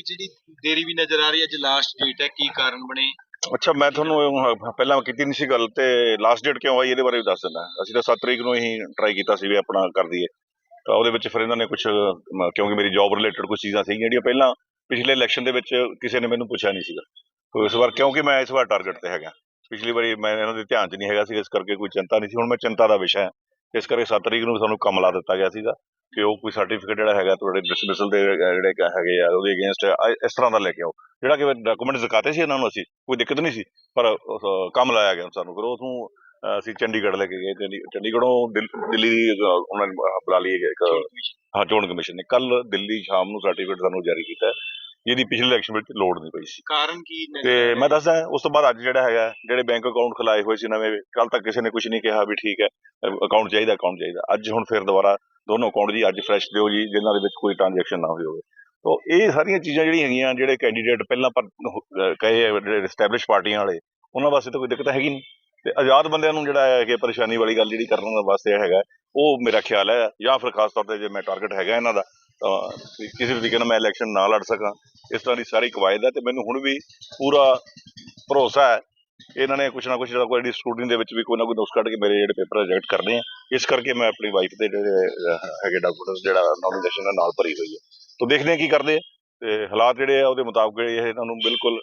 ਵੀ ਜਿਹੜੀ ਦੇਰੀ ਵੀ ਨਜ਼ਰ ਆ ਰਹੀ ਹੈ, ਅੱਜ ਲਾਸਟ ਡੇਟ ਹੈ, ਕੀ ਕਾਰਨ ਬਣੇ? ਅੱਛਾ, ਮੈਂ ਤੁਹਾਨੂੰ ਪਹਿਲਾਂ ਕੀਤੀ ਨਹੀਂ ਸੀ ਗੱਲ ਤੇ ਲਾਸਟ ਡੇਟ ਕਿਉਂ ਆਈ, ਇਹਦੇ ਬਾਰੇ ਵੀ ਦੱਸ ਦਿੰਦਾ। ਅਸੀਂ ਤਾਂ 7 ਤਰੀਕ ਨੂੰ ਹੀ ਟਰਾਈ ਕੀਤਾ ਸੀ ਵੀ ਆਪਣਾ ਕਰ ਦਈਏ। ਤਾਂ ਉਹਦੇ ਵਿੱਚ ਫਿਰ ਇਹਨਾਂ ਨੇ ਕੁਝ ਕਿਉਂਕਿ ਮੇਰੀ ਜੌਬ ਰਿਲੇਟਡ ਕੁਝ ਚੀਜ਼ਾਂ ਸੀ ਜਿਹੜੀਆਂ ਪਹਿਲਾਂ ਪਿਛਲੇ ਇਲੈਕਸ਼ਨ ਦੇ ਵਿੱਚ ਕਿਸੇ ਨੇ ਮੈਨੂੰ ਪੁੱਛਿਆ ਨਹੀਂ ਸੀਗਾ। ਤੋ ਇਸ ਵਾਰ, ਕਿਉਂਕਿ ਮੈਂ ਇਸ ਵਾਰ ਟਾਰਗੇਟ ਤੇ ਹੈਗਾ। ਪਿਛਲੀ ਵਾਰੀ ਮੈਂ ਇਹਨਾਂ ਦੇ ਧਿਆਨ 'ਚ ਨਹੀਂ ਹੈਗਾ ਸੀ, ਇਸ ਕਰਕੇ ਕੋਈ ਚਿੰਤਾ ਨਹੀਂ ਸੀ। ਹੁਣ ਮੈਂ ਚਿੰਤਾ ਦਾ ਵਿਸ਼ਾ ਹੈ। ਇਸ ਕਰਕੇ 7 ਤਰੀਕ ਨੂੰ ਸਾਨੂੰ ਕੰਮ ਲਾ ਦਿੱਤਾ ਗਿਆ ਸੀਗਾ ਕਿ ਉਹ ਕੋਈ ਸਰਟੀਫਿਕੇਟ ਜਿਹੜਾ ਹੈਗਾ ਤੁਹਾਡੇ ਡਿਸਮਿਸਲ ਦੇ ਜਿਹੜੇ ਹੈਗੇ ਆ ਉਹਦੇ ਅਗੇਂਸਟ ਇਸ ਤਰ੍ਹਾਂ ਦਾ ਲੈ ਕੇ ਆਓ। ਜਿਹੜਾ ਕਿ ਡਾਕੂਮੈਂਟ ਦਿਖਾਤੇ ਸੀ ਇਹਨਾਂ ਨੂੰ ਅਸੀਂ ਕੋਈ ਦਿੱਕਤ ਨਹੀਂ ਸੀ ਪਰ ਉਸ, ਕੰਮ ਲਾਇਆ ਗਿਆ ਸਾਨੂੰ। ਫਿਰ ਉਥੋਂ ਅਸੀਂ ਚੰਡੀਗੜ੍ਹ ਲੈ ਕੇ ਗਏ ਚੰਡੀ- ਚੰਡੀਗੜ੍ਹੋਂ ਦਿੱਲ- ਉਹਨਾਂ ਨੇ ਬੁਲਾ ਲਈ ਇੱਕ ਹਾਂ ਚੋਣ ਕਮਿਸ਼ਨ ਨੇ। ਕੱਲ ਦਿੱਲੀ ਸ਼ਾਮ ਨੂੰ ਸਰਟੀਫਿਕੇਟ ਸਾਨੂੰ ਜਾਰੀ ਕੀਤਾ। ਜਿਹਦੀ ਪਿਛਲੇ ਇਲੈਕਸ਼ਨ ਵਿੱਚ ਲੋੜ ਨਹੀਂ ਪਈ ਸੀ। ਕਾਰਨ ਕੀ ਤੇ ਮੈਂ ਦੱਸਦਾ ਉਸ ਤੋਂ ਬਾਅਦ ਅੱਜ ਜਿਹੜਾ ਹੈਗਾ ਜਿਹੜੇ ਬੈਂਕ ਅਕਾਊਂਟ ਖੁਲਾਏ ਹੋਏ ਸੀ ਨਵੇਂ ਕੱਲ ਤੱਕ ਕਿਸੇ ਨੇ ਕੁਝ ਨਹੀਂ ਕਿਹਾ ਵੀ ਠੀਕ ਹੈ ਅਕਾਊਂਟ ਚਾਹੀਦਾ ਅਕਾਊਂਟ ਚਾਹੀਦਾ। ਅੱਜ ਹੁਣ ਫਿਰ ਦੁਬਾਰਾ ਦੋਨੋਂ ਅਕਾਊਂਟ ਜੀ ਅੱਜ ਫਰੈਸ਼ ਦਿਓ ਜੀ ਜਿਨ੍ਹਾਂ ਦੇ ਵਿੱਚ ਕੋਈ ਟ੍ਰਾਂਜੈਕਸ਼ਨ ਨਾ ਹੋਈ ਹੋਵੇ। ਤੋਂ ਇਹ ਸਾਰੀਆਂ ਚੀਜ਼ਾਂ ਜਿਹੜੀਆਂ ਹੈਗੀਆਂ ਜਿਹੜੇ ਕੈਂਡੀਡੇਟ ਪਹਿਲਾਂ ਪਰ ਕਹੇ ਜਿਹੜੇ ਐਸਟੈਬਲਿਸ਼ ਪਾਰਟੀਆਂ ਵਾਲੇ ਉਹਨਾਂ ਵਾਸਤੇ ਤਾਂ ਕੋਈ ਦਿੱਕਤ ਹੈਗੀ ਨਹੀਂ। ਤੇ ਆਜ਼ਾਦ ਬੰਦਿਆਂ ਨੂੰ ਜਿਹੜਾ ਹੈ ਕਿ ਪਰੇਸ਼ਾਨੀ ਵਾਲੀ ਗੱਲ ਜਿਹੜੀ ਕਰਨ ਵਾਸਤੇ ਹੈਗਾ ਉਹ ਮੇਰਾ ਖਿਆਲ ਹੈ ਜਾਂ ਫਿਰ ਖਾਸ ਤੌਰ ਤੇ ਜੇ ਮੈਂ ਟਾਰਗੇਟ ਹੈਗਾ ਇਹਨਾਂ ਦਾ ਤਾਂ ਕਿਸੇ ਤਰੀਕੇ ਨਾਲ ਮੈਂ ਇਲੈਕਸ਼ਨ ਨਾ ਲੜ ਸਕਾਂ। ਇਸ ਤਰ੍ਹਾਂ ਦੀ ਸਾਰੀ ਕਵਾਇਦ ਹੈ ਤੇ ਮੈਨੂੰ ਹੁਣ ਵੀ ਪੂਰਾ ਭਰੋਸਾ ਹੈ। ਇਹਨਾਂ ਨੇ ਕੁਛ ਨਾ ਕੁਛ ਜਿਹੜਾ ਕੋਈ ਸਕੂਟਿੰਗ ਦੇ ਵਿੱਚ ਵੀ ਕੋਈ ਨਾ ਕੋਈ ਨੁਸਖ ਕੱਢ ਕੇ ਮੇਰੇ ਜਿਹੜੇ ਪੇਪਰ ਰਿਜੈਕਟ ਕਰਨੇ ਆ। ਇਸ ਕਰਕੇ ਮੈਂ ਆਪਣੀ ਵਾਈਫ ਦੇ ਜਿਹੜੇ ਹੈਗੇ ਡਾਕੂਮੈਂਟਸ ਜਿਹੜਾ ਨੋਮੀਨੇਸ਼ਨ ਦੇ ਨਾਲ ਭਰੀ ਹੋਈ ਹੈ। ਤੋਂ ਦੇਖਦੇ ਹਾਂ ਕੀ ਕਰਦੇ ਆ। ਤੇ ਹਾਲਾਤ ਜਿਹੜੇ ਆ ਉਹਦੇ ਮੁਤਾਬਕ ਇਹ ਇਹਨਾਂ ਨੂੰ ਬਿਲਕੁਲ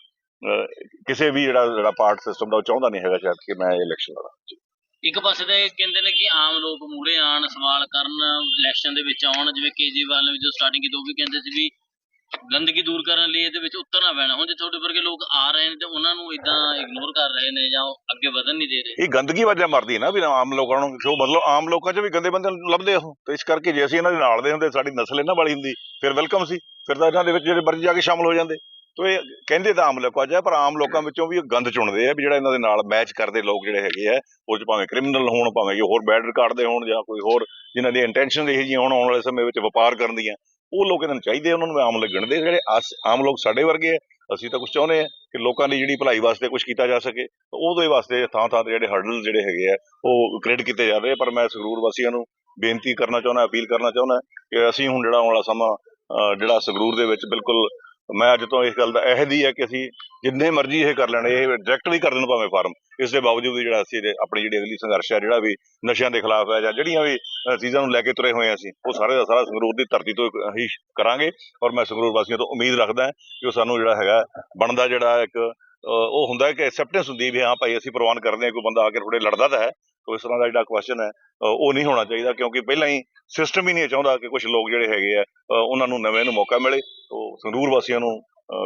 ਕਿਸੇ ਵੀ ਜਿਹੜਾ ਜਿਹੜਾ ਪਾਰਟ ਸਿਸਟਮ ਦਾ ਉਹ ਚਾਹੁੰਦਾ ਨਹੀਂ ਹੈਗਾ ਸ਼ਾਇਦ ਕਿ ਮੈਂ ਇਲੈਕਸ਼ਨ ਲੜਾਂ। ਇੱਕ ਪਾਸੇ ਤੇ ਕਹਿੰਦੇ ਨੇ ਕਿ ਆਮ ਲੋਕ ਮੂਹਰੇ ਆਣ ਸਵਾਲ ਕਰਨ ਇਲੈਕਸ਼ਨ ਦੇ ਵਿੱਚ ਆਉਣ, ਜਿਵੇਂ ਕੇਜਰੀਵਾਲ ਨੇ ਜੋ ਸਟਾਰਟਿੰਗ ਕੀਤੀ ਉਹ ਵੀ ਕਹਿੰਦੇ ਸੀ ਵੀ ਗੰਦਗੀ ਦੂਰ ਕਰਨ ਲਈ ਇਹਦੇ ਵਿੱਚ ਉਤਰਨਾ ਪੈਣਾ। ਹੁਣ ਜੇ ਤੁਹਾਡੇ ਵਰਗੇ ਲੋਕ ਆ ਰਹੇ ਨੇ ਤੇ ਉਹਨਾਂ ਨੂੰ ਇਦਾਂ ਇਗਨੋਰ ਕਰ ਰਹੇ ਨੇ ਜਾਂ ਅੱਗੇ ਵਧਣ ਨਹੀਂ ਦੇ ਰਹੇ। ਇਹ ਗੰਦਗੀ ਵਜ੍ਹਾ ਮਰਦੀ ਨਾ ਵੀ ਆਮ ਲੋਕਾਂ ਨੂੰ ਜੋ ਮਤਲਬ ਆਮ ਲੋਕਾਂ 'ਚ ਵੀ ਗੰਦੇ ਬੰਦੇ ਲੱਭਦੇ ਉਹ। ਤੇ ਇਸ ਕਰਕੇ ਜੇ ਅਸੀਂ ਇਹਨਾਂ ਦੇ ਨਾਲ ਦੇ ਹੁੰਦੇ, ਸਾਡੀ ਨਸਲ ਇਹਨਾਂ ਵਾਲੀ ਹੁੰਦੀ, ਫਿਰ ਵੈਲਕਮ ਸੀ। ਫਿਰ ਤਾਂ ਇਹਨਾਂ ਦੇ ਵਿੱਚ ਜਿਹੜੇ ਮਰਜ਼ੀ ਜਾ ਕੇ ਸ਼ਾਮਲ ਹੋ ਜਾਂਦੇ। ਤੋ ਇਹ ਕਹਿੰਦੇ ਤਾਂ ਆਮ ਲੋਕਾਂ 'ਚ ਹੈ ਪਰ ਆਮ ਲੋਕਾਂ ਵਿੱਚੋਂ ਵੀ ਇਹ ਗੰਦ ਚੁਣਦੇ ਆ ਵੀ ਜਿਹੜਾ ਇਹਨਾਂ ਦੇ ਨਾਲ ਮੈਚ ਕਰਦੇ ਲੋਕ ਜਿਹੜੇ ਹੈਗੇ ਆ ਉਹ 'ਚ ਭਾਵੇਂ ਕ੍ਰਿਮੀਨਲ ਹੋਣ ਭਾਵੇਂ ਕਿ ਹੋਰ ਬੈਡ ਰਿਕਾਰਡ ਦੇ ਹੋਣ ਜਾਂ ਕੋਈ ਹੋਰ ਜਿਨ੍ਹਾਂ ਦੀ ਇੰਟੈਂਸ਼ਨ ਇਹੋ ਜਿਹੀਆਂ ਹੋਣ ਆਉਣ ਵਾਲੇ ਸਮੇਂ ਵਿੱਚ ਵਪਾਰ ਕਰਨ ਦੀਆਂ ਉਹ ਲੋਕ ਇਹਨਾਂ ਨੂੰ ਚਾਹੀਦੇ ਆ, ਉਹਨਾਂ ਨੂੰ ਆਮ ਲੱਗਣ ਦੇ ਜਿਹੜੇ ਆਸ- ਆਮ ਲੋਕ ਸਾਡੇ ਵਰਗੇ ਆ ਅਸੀਂ ਤਾਂ ਕੁਝ ਚਾਹੁੰਦੇ ਆ ਕਿ ਲੋਕਾਂ ਦੀ ਜਿਹੜੀ ਭਲਾਈ ਵਾਸਤੇ ਕੁਝ ਕੀਤਾ ਜਾ ਸਕੇ ਉਹਦੇ ਵਾਸਤੇ ਥਾਂ ਥਾਂ ਤੇ ਜਿਹੜੇ ਹਰਡਲ ਜਿਹੜੇ ਹੈਗੇ ਆ ਉਹ ਕ੍ਰੀਏਟ ਕੀਤੇ ਜਾ ਰਹੇ ਪਰ ਮੈਂ ਸੰਗਰੂਰ ਵਾਸੀਆਂ ਨੂੰ ਬੇਨਤੀ ਕਰਨਾ ਚਾਹੁੰਦਾ ਅਪੀਲ ਕਰਨਾ ਚਾਹੁੰਦਾ ਕਿ ਅਸੀਂ ਹੁਣ ਜਿਹੜਾ ਆਉਣ ਵਾਲਾ ਸਮਾਂ ਜਿਹੜਾ ਸੰਗਰੂਰ ਦੇ ਵਿੱਚ ਬਿਲਕੁਲ ਮੈਂ ਅੱਜ ਤੋਂ ਇਸ ਗੱਲ ਦਾ ਅਹਿਦੀ ਹੈ ਕਿ ਅਸੀਂ ਜਿੰਨੇ ਮਰਜ਼ੀ ਇਹ ਕਰ ਲੈਣ, ਇਹ ਡਾਇਰੈਕਟ ਵੀ ਕਰ ਦੇਣ ਭਾਵੇਂ ਫਾਰਮ ਇਸ ਦੇ ਬਾਵਜੂਦ ਵੀ ਜਿਹੜਾ ਅਸੀਂ ਆਪਣੀ ਜਿਹੜੀ ਅਗਲੀ ਸੰਘਰਸ਼ ਹੈ, ਜਿਹੜਾ ਵੀ ਨਸ਼ਿਆਂ ਦੇ ਖਿਲਾਫ ਹੈ ਜਾਂ ਜਿਹੜੀਆਂ ਵੀ ਚੀਜ਼ਾਂ ਨੂੰ ਲੈ ਕੇ ਤੁਰੇ ਹੋਏ ਹਾਂ ਅਸੀਂ, ਉਹ ਸਾਰੇ ਦਾ ਸਾਰਾ ਸੰਗਰੂਰ ਦੀ ਧਰਤੀ ਤੋਂ ਹੀ ਕਰਾਂਗੇ ਔਰ ਮੈਂ ਸੰਗਰੂਰ ਵਾਸੀਆਂ ਤੋਂ ਉਮੀਦ ਰੱਖਦਾ ਕਿ ਉਹ ਸਾਨੂੰ ਜਿਹੜਾ ਹੈਗਾ, ਬਣਦਾ ਜਿਹੜਾ ਇੱਕ ਉਹ ਹੁੰਦਾ ਕਿ ਐਕਸੈਪਟੈਂਸ ਹੁੰਦੀ ਵੀ ਹਾਂ ਭਾਈ ਅਸੀਂ ਪ੍ਰਵਾਨ ਕਰਦੇ ਹਾਂ, ਕੋਈ ਬੰਦਾ ਆ ਕੇ ਥੋੜੇ ਲੜਦਾ ਤਾਂ ਹੈ ਇਸ ਤਰ੍ਹਾਂ ਦਾ ਜਿਹੜਾ ਕੁਐਸਚਨ ਹੈ ਉਹ ਨਹੀਂ ਹੋਣਾ ਚਾਹੀਦਾ ਕਿਉਂਕਿ ਪਹਿਲਾਂ ਹੀ ਸਿਸਟਮ ਹੀ ਨਹੀਂ ਚਾਹੁੰਦਾ ਕਿ ਕੁਝ ਲੋਕ ਜਿਹੜੇ ਹੈਗੇ ਆ ਉਹਨਾਂ ਨੂੰ ਨਵੇਂ ਨੂੰ ਮੌਕਾ ਮਿਲੇ। ਤੋ ਸੰਗਰੂਰ ਵਾਸੀਆਂ ਨੂੰ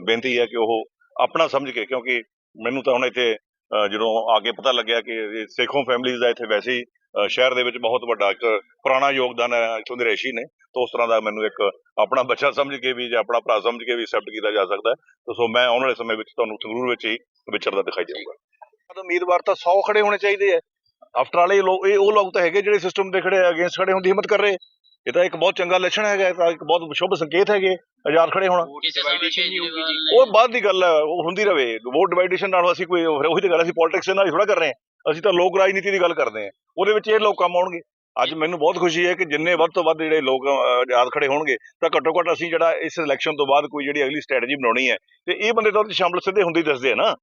ਬੇਨਤੀ ਹੈ ਕਿ ਉਹ ਆਪਣਾ ਸਮਝ ਕੇ ਕਿਉਂਕਿ ਮੈਨੂੰ ਤਾਂ ਹੁਣ ਇੱਥੇ ਜਦੋਂ ਆ ਕੇ ਪਤਾ ਲੱਗਿਆ ਕਿ ਇਹ ਸੇਖੋਂ ਫੈਮਿਲੀਜ਼ ਦਾ ਇੱਥੇ ਵੈਸੇ ਹੀ ਸ਼ਹਿਰ ਦੇ ਵਿੱਚ ਬਹੁਤ ਵੱਡਾ ਇੱਕ ਪੁਰਾਣਾ ਯੋਗਦਾਨ ਹੈ, ਇੱਥੋਂ ਦੇ ਰੇਸ਼ੀ ਨੇ। ਤਾਂ ਉਸ ਤਰ੍ਹਾਂ ਦਾ ਮੈਨੂੰ ਇੱਕ ਆਪਣਾ ਬੱਚਾ ਸਮਝ ਕੇ ਵੀ ਜਾਂ ਆਪਣਾ ਭਰਾ ਸਮਝ ਕੇ ਵੀ ਐਕਸੈਪਟ ਕੀਤਾ ਜਾ ਸਕਦਾ ਹੈ। ਸੋ ਮੈਂ ਆਉਣ ਵਾਲੇ ਸਮੇਂ ਵਿੱਚ ਤੁਹਾਨੂੰ ਸੰਗਰੂਰ ਵਿੱਚ ਹੀ ਵਿਚਰਦਾ ਦਿਖਾਈ ਦੇਵਾਂਗਾ। ਉਮੀਦਵਾਰ ਤਾਂ 100 ਖੜੇ ਹੋਣੇ ਚਾਹੀਦੇ ਆ। ਆਫਟਰ ਆਲ ਇਹ ਲੋਕ ਇਹ ਉਹ ਲੋਕ ਤਾਂ ਹੈਗੇ ਜਿਹੜੇ ਸਿਸਟਮ ਦੇ ਖੜੇ ਅਗੇਂਸਟ ਖੜੇ ਹੋਣ ਦੀ ਹਿੰਮਤ ਕਰ ਰਹੇ। ਇਹ ਤਾਂ ਇੱਕ ਬਹੁਤ ਚੰਗਾ ਲੱਛਣ ਹੈਗਾ ਇਹ ਤਾਂ ਇੱਕ ਬਹੁਤ ਸ਼ੁਭ ਸੰਕੇਤ ਹੈਗੇ ਆਜ਼ਾਦ ਖੜੇ ਹੋਣਾ। ਉਹ ਬਾਅਦ ਦੀ ਗੱਲ ਹੈ ਉਹ ਹੁੰਦੀ ਰਵੇ। ਵੋਟ ਡਿਵਾਈਡੇਸ਼ਨ ਨਾਲ ਅਸੀਂ ਕੋਈ ਉਹੀ ਤਾਂ ਗੱਲ ਅਸੀਂ ਪੋਲਿਟਿਕਸ ਨਾਲ ਹੀ ਥੋੜਾ ਕਰ ਰਹੇ ਹਾਂ। ਅਸੀਂ ਤਾਂ ਲੋਕ ਰਾਜਨੀਤੀ ਦੀ ਗੱਲ ਕਰਦੇ ਹਾਂ। ਉਹਦੇ ਵਿੱਚ ਇਹ ਲੋਕ ਕੰਮ ਆਉਣਗੇ। ਅੱਜ ਮੈਨੂੰ ਬਹੁਤ ਖੁਸ਼ੀ ਹੈ ਕਿ ਜਿੰਨੇ ਵੱਧ ਤੋਂ ਵੱਧ ਜਿਹੜੇ ਲੋਕ ਆਜ਼ਾਦ ਖੜੇ ਹੋਣਗੇ ਤਾਂ ਘੱਟੋ ਘੱਟ ਅਸੀਂ ਜਿਹੜਾ ਇਸ ਇਲੈਕਸ਼ਨ ਤੋਂ ਬਾਅਦ ਕੋਈ ਜਿਹੜੀ ਅਗਲੀ ਸਟ੍ਰੈਟਜੀ ਬਣਾਉਣੀ ਹੈ ਤੇ ਇਹ ਬੰਦੇ ਤਾਂ ਉਹਦੇ ਸ਼ਾਮਲ ਸਿੱਧੇ ਹੁੰਦੇ ਹੀ ਦੱਸਦੇ ਆ ਨਾ।